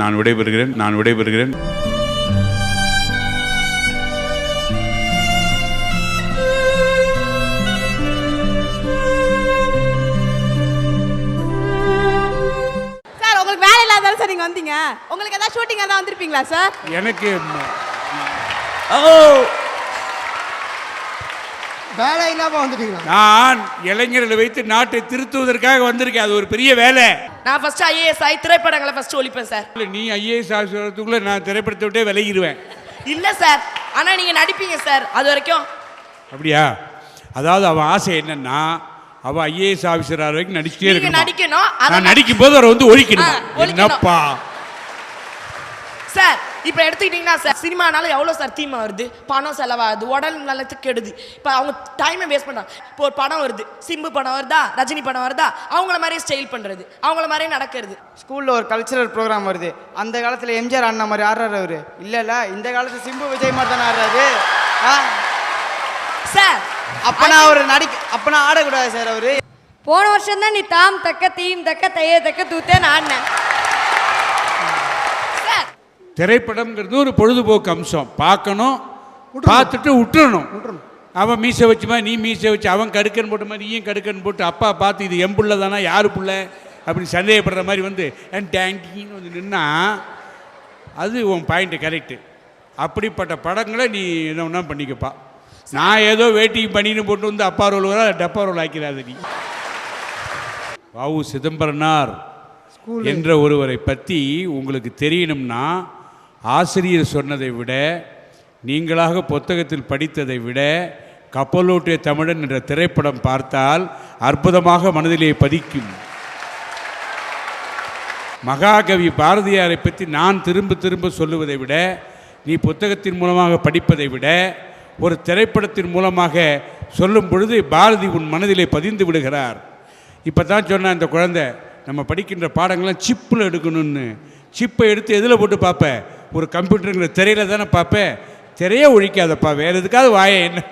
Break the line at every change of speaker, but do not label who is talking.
நான் விடைபெறுகிறேன் நான் விடைபெறுகிறேன்.
சார் உங்களுக்கு வேலை இல்லாதாலும் சார் நீங்க வந்தீங்க. உங்களுக்கு ஏதாவது ஷூட்டிங் ஏதாவது வந்திருப்பீங்களா சார்?
எனக்கு
வேலை இல்லாம வந்துட்டீங்களா?
நான் இளைஞர்களை வைத்து நாட்டை திருத்துவதற்காக வந்திருக்கேன். அது ஒரு பெரிய வேலை.
நான் ஃபர்ஸ்ட் ஐஏஎஸ் ஆகி திரைப்படங்களை ஃபர்ஸ்ட் ஒழிப்பேன் சார்
இல்ல, நீ ஐஏஎஸ் ஆகிறதுக்குள்ள நான் திரைப்படத்தை விட்டே விலகிடுவேன்.
இல்ல சார் ஆனா நீங்க நடிப்பீங்க சார் அது வரைக்கும்.
அப்படியா? அதாவது அவன் ஆசை என்னன்னா அவன் ஐஏஎஸ் ஆஃபீஸர் ஆகிற வரைக்கும் நடிச்சிட்டே
நீங்க
இருக்கணும்?
நடிக்கணும்.
நான் நடிக்கும் போது அவரை வந்து ஒழிக்கணும்
ஆ, ஒழிக்கணும்.
என்னப்பா?
சார் இப்போ எடுத்துக்கிட்டீங்கன்னா சார் சினிமானால எவ்வளோ சார் தீமை வருது? பணம் செலவாகுது உடல் நலத்துக்கு கெடுது. இப்போ அவங்க டைமை வேஸ்ட் பண்ணுறாங்க இப்போ ஒரு படம் வருது சிம்பு படம் வருதா ரஜினி படம் வருதா அவங்கள மாதிரியே ஸ்டைல் பண்ணுறது அவங்கள மாதிரியே நடக்கிறது.
ஸ்கூல்ல ஒரு கல்ச்சரல் ப்ரோக்ராம் வருது. அந்த காலத்துல எம்ஜிஆர் அண்ணா மாதிரி ஆடுறாரு அவரு. இல்ல இல்ல இந்த காலத்து சிம்பு விஜய் மாதிரி தானே ஆடுறாரு. ஆ?
சார்
அப்பனா அவர் நடிக்க அப்பனா ஆடக்கூடாது சார் அவரு.
போன வருஷம் தான் நீ தாம் தக்க தீம் தக்க தைய தக்க தூத்தேன்னு ஆடினேன்.
திரைப்படம்ங்கிறது ஒரு பொழுதுபோக்கு அம்சம். பார்க்கணும் பார்த்துட்டு விட்டுறணும் அவன் மீசை வச்சுமா நீ மீசை வச்சு அவன் கடுக்கன் போட்ட மாதிரி நீயும் கடுக்கன் போட்டு அப்பா பார்த்து இது என் புள்ள தானா யாரு புள்ள? அப்படின்னு சந்தேகப்படுற மாதிரி வந்து டேங்கின்னு வந்து நின்னா அது உன் பாயிண்ட் கரெக்டு அப்படிப்பட்ட படங்களை நீ என்ன ஒன்றா பண்ணிக்கப்பா. நான் ஏதோ வேட்டி பண்ணின்னு போட்டு வந்து அப்பா ரோல் வர டப்பா ரோல் ஆக்கிறாத நீ. வாவு சிதம்பரனார் என்ற ஒருவரை பற்றி உங்களுக்கு தெரியணும்னா ஆசிரியர் சொன்னதை விட நீங்களாக புத்தகத்தில் படித்ததை விட கப்பலோட்டிய தமிழன் என்ற திரைப்படம் பார்த்தால் அற்புதமாக மனதிலே பதிக்கும். மகாகவி பாரதியாரை பற்றி நான் திரும்ப திரும்ப சொல்லுவதை விட நீ புத்தகத்தின் மூலமாக படிப்பதை விட ஒரு திரைப்படத்தின் மூலமாக சொல்லும் பொழுது பாரதி உன் மனதிலே பதிந்து விடுகிறார். இப்போ தான் சொன்ன அந்த குழந்தை நம்ம படிக்கின்ற பாடங்கள்லாம் சிப்பில் எடுக்கணும்னு. சிப்பை எடுத்து எதில் போட்டு பார்ப்பேன் ஒரு கம்ப்யூட்டருங்கிற திரையில் தானே பார்ப்பேன். திரையே ஒழிக்காதப்பா. வேறு எதுக்காவது வாய என்ன